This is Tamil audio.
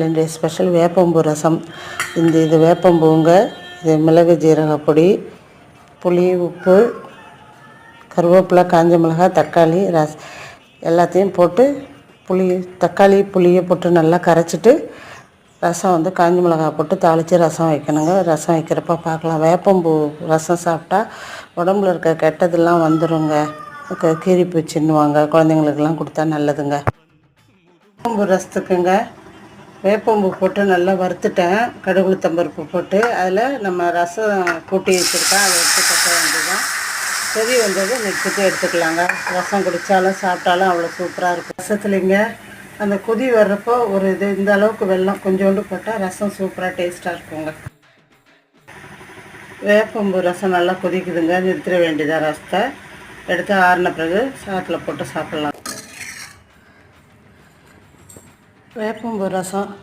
என்னுடைய ஸ்பெஷல் வேப்பம்பூ ரசம். இந்த இது வேப்பம்பூங்க இது மிளகு ஜீரக பொடி புளி உப்பு கருவேப்பிலை காஞ்ச மிளகாய் தக்காளி ரஸ் எல்லாத்தையும் போட்டு புளி தக்காளி புளியை போட்டு நல்லா கரைச்சிட்டு ரசம் வந்து காஞ்ச மிளகாய் போட்டு தாளித்து ரசம் வைக்கணுங்க. ரசம் வைக்கிறப்ப பார்க்கலாம். வேப்பம்பூ ரசம் சாப்பிட்டா உடம்புல இருக்க கெட்டதெல்லாம் வந்துடுங்க க- கீரி பூச்சின்னுவாங்க குழந்தைங்களுக்கெல்லாம் கொடுத்தா நல்லதுங்க. வேப்பம்பூ ரசத்துக்குங்க. வேப்பம்பூ போட்டு நல்லா வறுத்துட்டேன். கடுகுளுத்தம்பருப்பு போட்டு அதில் நம்ம ரசம் கூட்டி வச்சுருக்கேன். அதை எடுத்து கொட்ட வேண்டியதான் கொதி வந்தது நெக்ஸ்ட்டு எடுத்துக்கலாங்க. ரசம் குடித்தாலும் சாப்பிட்டாலும் அவ்வளோ சூப்பராக இருக்கும். ரசத்துலேங்க அந்த கொதி வர்றப்போ ஒரு இது இந்த அளவுக்கு வெள்ளம் கொஞ்சோண்டு போட்டால் ரசம் சூப்பராக டேஸ்ட்டாக இருக்குங்க. வேப்பம்பூ ரசம் நல்லா கொதிக்குதுங்க. நிறுத்திட வேண்டியதாக ரசத்தை. எடுத்து ஆறின பிறகு சாத்தில் போட்டு சாப்பிட்லாம். வேப்பம்பூ ரசம்.